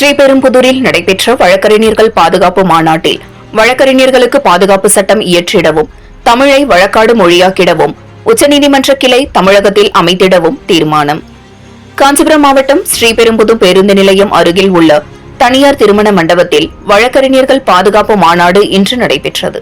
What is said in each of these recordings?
ஸ்ரீபெரும்புதூரில் நடைபெற்ற வழக்கறிஞர்கள் பாதுகாப்பு மாநாட்டில் வழக்கறிஞர்களுக்கு பாதுகாப்பு சட்டம் இயற்றிடவும் தமிழை வழக்காடு மொழியாக்கிடவும் உச்சநீதிமன்ற கிளை தமிழகத்தில் அமைத்திடவும் தீர்மானம். காஞ்சிபுரம் மாவட்டம் ஸ்ரீபெரும்புதூர் பேருந்து நிலையம் அருகில் உள்ள தனியார் திருமண மண்டபத்தில் வழக்கறிஞர்கள் பாதுகாப்பு மாநாடு இன்று நடைபெற்றது.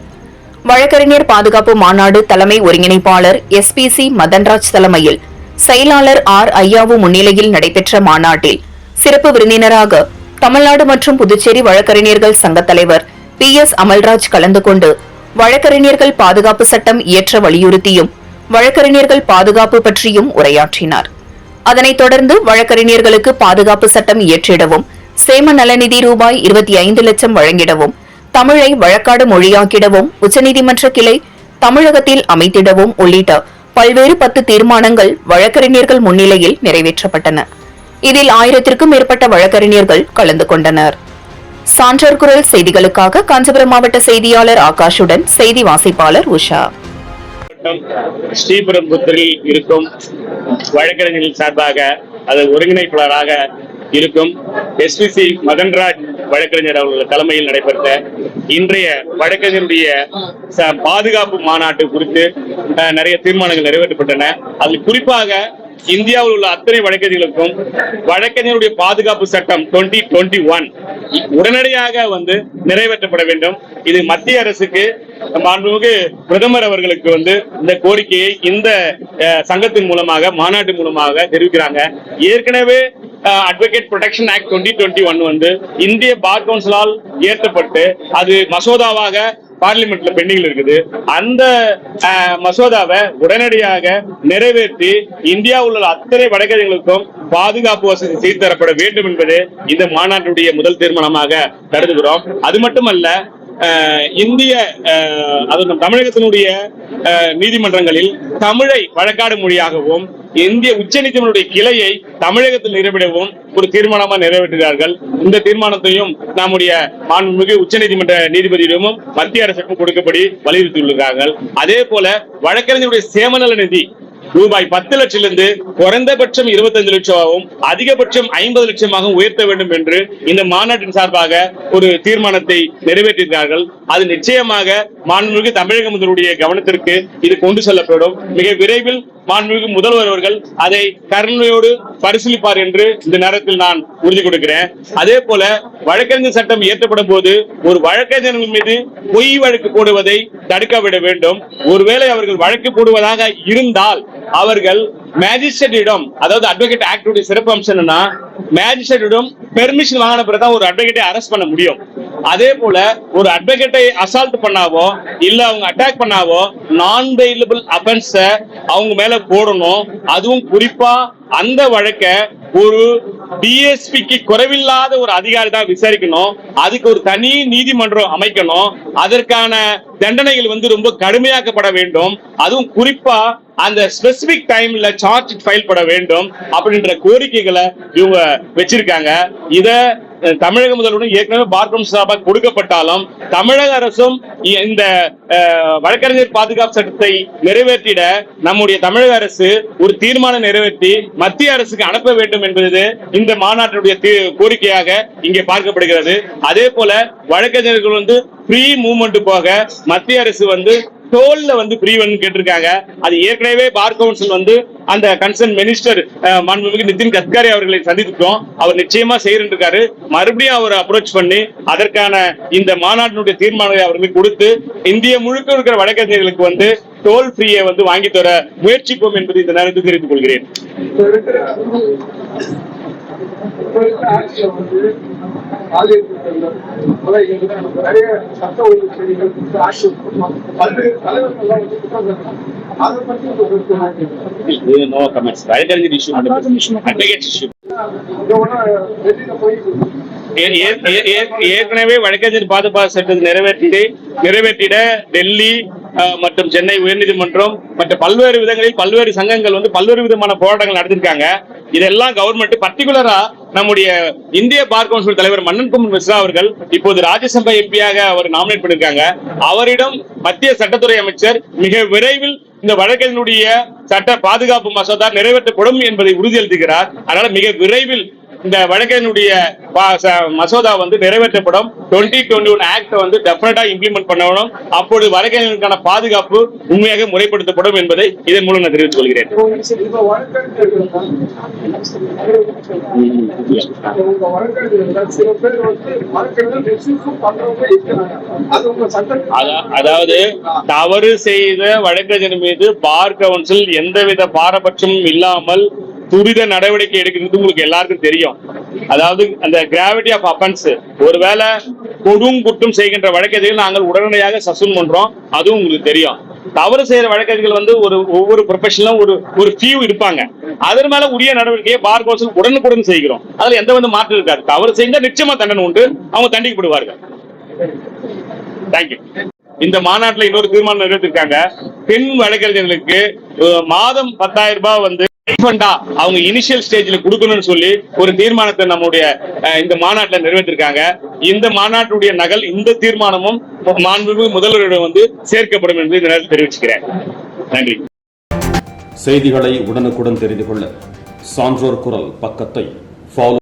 வழக்கறிஞர் பாதுகாப்பு மாநாடு தலைமை ஒருங்கிணைப்பாளர் எஸ் பி சி மதன்ராஜ் தலைமையில் செயலாளர் ஆர் ஐயாவு முன்னிலையில் நடைபெற்ற மாநாட்டில் சிறப்பு விருந்தினராக தமிழ்நாடு மற்றும் புதுச்சேரி வழக்கறிஞர்கள் சங்க தலைவர் பி எஸ் அமல்ராஜ் கலந்து கொண்டு வழக்கறிஞர்கள் பாதுகாப்பு சட்டம் இயற்ற வலியுறுத்தியும் வழக்கறிஞர்கள் பாதுகாப்பு பற்றியும் உரையாற்றினார். அதனைத் தொடர்ந்து வழக்கறிஞர்களுக்கு பாதுகாப்பு சட்டம் இயற்றிடவும் சேம நலநிதி ரூபாய் இருபத்தி ஐந்து லட்சம் வழங்கிடவும் தமிழை வழக்காடு மொழியாக்கிடவும் உச்சநீதிமன்ற கிளை தமிழகத்தில் அமைத்திடவும் உள்ளிட்ட பல்வேறு பத்து தீர்மானங்கள் வழக்கறிஞர்கள் முன்னிலையில் நிறைவேற்றப்பட்டன. இதில் ஆயிரத்திற்கும் மேற்பட்ட வழக்கறிஞர்கள் கலந்து கொண்டனர். சான்றோர் குரல் செய்திகளுக்காக காஞ்சிபுரம் மாவட்ட செய்தியாளர் ஆகாஷுடன் செய்தி வாசிப்பாளர் உஷா. மாவட்டம் ஸ்ரீபெரும்புத்தூரில் இருக்கும் வழக்கறிஞர்கள் சார்பாக அது ஒருங்கிணைப்பாளராக இருக்கும் எஸ்பிசி மதன்ராஜ் வழக்கறிஞர் அவர்கள் தலைமையில் நடைபெற்ற இன்றைய வழக்கறிஞருடைய பாதுகாப்பு மாநாட்டு குறித்து அஹ், நிறைய தீர்மானங்கள் நிறைவேற்றப்பட்டன. அதில் குறிப்பாக இந்தியாவில் உள்ள அத்தனை வழக்கறிஞர்களுக்கும் வழக்கறிஞருடைய பாதுகாப்பு சட்டம் 2021 ஒன் உடனடியாக வந்து நிறைவேற்றப்பட வேண்டும். இது மத்திய அரசுக்கு மாண்புமிகு பிரதமர் அவர்களுக்கு வந்து இந்த கோரிக்கையை இந்த சங்கத்தின் மூலமாக மாநாட்டு மூலமாக தெரிவிக்கிறாங்க. ஏற்கனவே advocate protection act 2021 twenty one வந்து இந்திய பார் கவுன்சிலால் இயற்றப்பட்டு அது மசோதாவாக பார்லிமெண்ட்ல பெண்டிங்ல இருக்குது. அந்த மசோதாவை உடனடியாக நிறைவேற்றி இந்தியாவில் உள்ள அத்தனை வழக்கறிஞர்களுக்கும் பாதுகாப்பு வசதி செய்து தரப்பட வேண்டும் என்பது இந்த மாநாட்டுடைய முதல் தீர்மானமாக கருதுகிறோம். அது மட்டுமல்ல இந்திய அது நம் தமிழகத்தினுடைய அஹ், நீதிமன்றங்களில் தமிழை வழக்காடு மொழியாகவும் இந்திய உச்சநீதிமன்றடைய கிளையை தமிழகத்தில் நிறுவிடவும் ஒரு தீர்மானமா நிறைவேற்றுகிறார்கள் இந்த தீர்மானத்தையும் நம்முடைய மாண்புமிகு உச்சநீதிமன்ற நீதிபதியிடமும் மத்திய அரசுக்கும் கொடுக்கப்படி வலியுறுத்தியுள்ளார்கள். அதே போல வழக்கறிஞருடைய சேமநல நிதி ரூபாய் பத்து லட்சத்திலிருந்து குறைந்தபட்சம் இருபத்தஞ்சு லட்சமாகவும் அதிகபட்சம் ஐம்பது லட்சமாகவும் உயர்த்த வேண்டும் என்று இந்த மாநாட்டின் சார்பாக ஒரு தீர்மானத்தை நிறைவேற்றியிருக்கிறார்கள். அது நிச்சயமாக மாண்புமிகு தமிழக முதல்வருடைய கவனத்திற்கு இது கொண்டு செல்லப்படும். மிக விரைவில் மாண்புமிகு முதல்வர் அவர்கள் அதை கருணையோடு பரிசீலிப்பார் என்று இந்த நேரத்தில் நான் உறுதி கொடுக்கிறேன். அதே போல வழக்கறிஞர் சட்டம் இயற்றப்படும் போது ஒரு வழக்கறிஞர்கள் மீது பொய் வழக்கு போடுவதை தடுக்க விட வேண்டும். ஒருவேளை அவர்கள் வழக்கு போடுவதாக இருந்தால் அவர்கள் மேஜிஸ்ட்ரேட்டிடம் அதாவது அட்வொகேட் ஆக்டுடைய சிறப்பு அம்சம் என்னன்னா மேஜிஸ்ட்ரேட்டிடம் பெர்மிஷன் வாங்கின பிறகு தான் ஒரு அட்வொகேட்டை அரெஸ்ட் பண்ண முடியும். அதே போல ஒரு அட்வொகேட்டை அசால்ட் பண்ணாவோ இல்ல அவங்க அட்டாக் பண்ணாவோ நான் பெயிலபிள் அஃபென்ஸ அவங்க மேல போடணும். அதுவும் குறிப்பா அந்த வழக்க ஒரு டிஎஸ்பிக்கு குறைவில்லாத ஒரு அதிகாரி தான் விசாரிக்கணும். அதுக்கு ஒரு தனி நீதிமன்றம் அமைக்கணும். அதற்கான தண்டனைகள் வந்து ரொம்ப கடுமையாக்கப்பட வேண்டும். அதுவும் குறிப்பா அந்த ஸ்பெசிபிக் டைம்ல சார்ஜ் ஃபைல் பட வேண்டும் அப்படின்ற கோரிக்கைகளை இவங்க வச்சிருக்காங்க. இத தமிழக முதல்வரும் ஏற்கனவே பார்க்கும் சார்பாக கொடுக்கப்பட்டாலும் தமிழக அரசும் இ- இந்த வழக்கறிஞர் பாதுகாப்பு சட்டத்தை நிறைவேற்றிட நம்முடைய தமிழக அரசு ஒரு தீர்மானம் நிறைவேற்றி மத்திய அரசுக்கு அனுப்ப வேண்டும் என்பது இந்த மாநாட்டினுடைய தீ- கோரிக்கையாக இங்கே பார்க்கப்படுகிறது. அதே போல வழக்கறிஞர்கள் வந்து ஃப்ரீ மூவ்மெண்ட் போக மத்திய அரசு வந்து டோல்ல வந்து ஃப்ரீ வேணும்னு கேட்டிருக்காங்க. அது ஏற்கனவே பார் கவுன்சில் வந்து அந்த கன்சர்ன் மினிஸ்டர் மாண்புமிகு நிதின் கட்காரி அவர்களை சந்தித்துட்டோம். அவர் நிச்சயமா செய்யறேன் இருக்காரு மறுபடியும் அவர் அப்ரோச் பண்ணி அதற்கான இந்த மாநாட்டினுடைய தீர்மானங்களை அவர்களுக்கு கொடுத்து இந்திய முழுக்க இருக்கிற வழக்கறிஞர்களுக்கு வந்து டோல் ஃப்ரீயை வந்து வாங்கி தர முயற்சிப்போம் என்பதை இந்த நேரத்தில் தெரிவித்துக் கொள்கிறேன். இப்ப இருக்கிற வந்து நிறைய சட்ட ஒழுங்கு செய்திகள் ஆட்சி. பல்வேறு தலைவர்கள்லாம் வந்து குற்றம். அதை பத்தி உங்க கருத்து என்ன கேட்கிறேன். நோ கமெண்ட்ஸ் வழக்கறிஞர் இஷ்யூ அட்வொகேட் போய் ஏற்கனவே வழக்கறிஞர் பாதுகாப்பு சட்டத்தை நிறைவேற்றி நிறைவேற்றிட டெல்லி மற்றும் சென்னை உயர்நீதிமன்றம் மற்ற பல்வேறு விதங்களில் பல்வேறு சங்கங்கள் வந்து பல்வேறு விதமான போராட்டங்கள் நடத்திருக்காங்க. இதெல்லாம் கவர்மெண்ட் பர்டிகுலரா நம்முடைய இந்திய பார் கவுன்சில் தலைவர் மன்னன் குமன் மிஸ்ரா அவர்கள் இப்போது ராஜ்யசபா எம்பியாக அவர் நாமினேட் பண்ணிருக்காங்க. அவரிடம் மத்திய சட்டத்துறை அமைச்சர் மிக விரைவில் இந்த வழக்கினுடைய சட்ட பாதுகாப்பு மசோதா நிறைவேற்றப்படும் என்பதை உறுதியளித்துகிறார் அதனால மிக விரைவில் இந்த வழக்கறிஞருடைய மசோதா வந்து நிறைவேற்றப்படும். டுவெண்ட்டி டுவெண்ட்டி ஒன் ஆக்ட் வந்து டெஃபினட்டா இம்ப்ளிமெண்ட் பண்ணணும். அப்பொழுது வழக்கறிஞருக்கான பாதுகாப்பு உண்மையாக முறைப்படுத்தப்படும் என்பதை இதன் மூலம் நான் தெரிவித்துக் கொள்கிறேன். அதாவது தவறு செய்த வழக்கறிஞர் மீது பார் கவுன்சில் எந்தவித பாரபட்சமும் இல்லாமல் துரித நடவடிக்கை எடுக்கிறது உங்களுக்கு எல்லாருக்கும் தெரியும். அதாவது அந்த கிராவிட்டி ஆஃப் அஃபென்ஸ் ஒருவேளை கொடும் குற்றம் செய்கின்ற வழக்கறிஞர்கள் நாங்கள் உடனடியாக சஸ்பெண்ட் பண்றோம். அதுவும் உங்களுக்கு தெரியும். தவறு செய்யற வழக்கறிஞர்கள் வந்து ஒரு ஒவ்வொரு ப்ரொஃபஷனலும் ஒரு ஒரு ஃபியூ இருப்பாங்க. அதன் மேல உரிய நடவடிக்கையை பார் கவுன்சில் உடனுக்குடன் செய்கிறோம். அதுல எந்த வந்து மாற்றம் இருக்காது. தவறு செய்தால் நிச்சயமா தண்டனை உண்டு. அவங்க தண்டிக்கப்படுவார்கள். தேங்க்யூ இந்த மாநாட்டில் இன்னொரு தீர்மானம் நிறைவேற்றிருக்காங்க. பெண் வழக்கறிஞர்களுக்கு மாதம் பத்தாயிரம் ரூபாய் வந்து refund-ஆ அவங்க இனிஷியல் ஸ்டேஜ்ல கொடுக்கணும்னு சொல்லி ஒரு தீர்மானத்தை நம்முடைய இந்த மாநாட்டில் நிறைவேற்றிருக்காங்க. இந்த மாநாட்டுடைய நகல் இந்த தீர்மானமும் மாண்புமிகு முதல்வரிடம் வந்து சேர்க்கப்படும் என்று இந்த நேரத்தில் தெரிவிச்சுக்கிறேன். நன்றி. செய்திகளை உடனுக்குடன் தெரிந்து கொள்ள சான்றோர் குரல் பக்கத்தை ஃபாலோ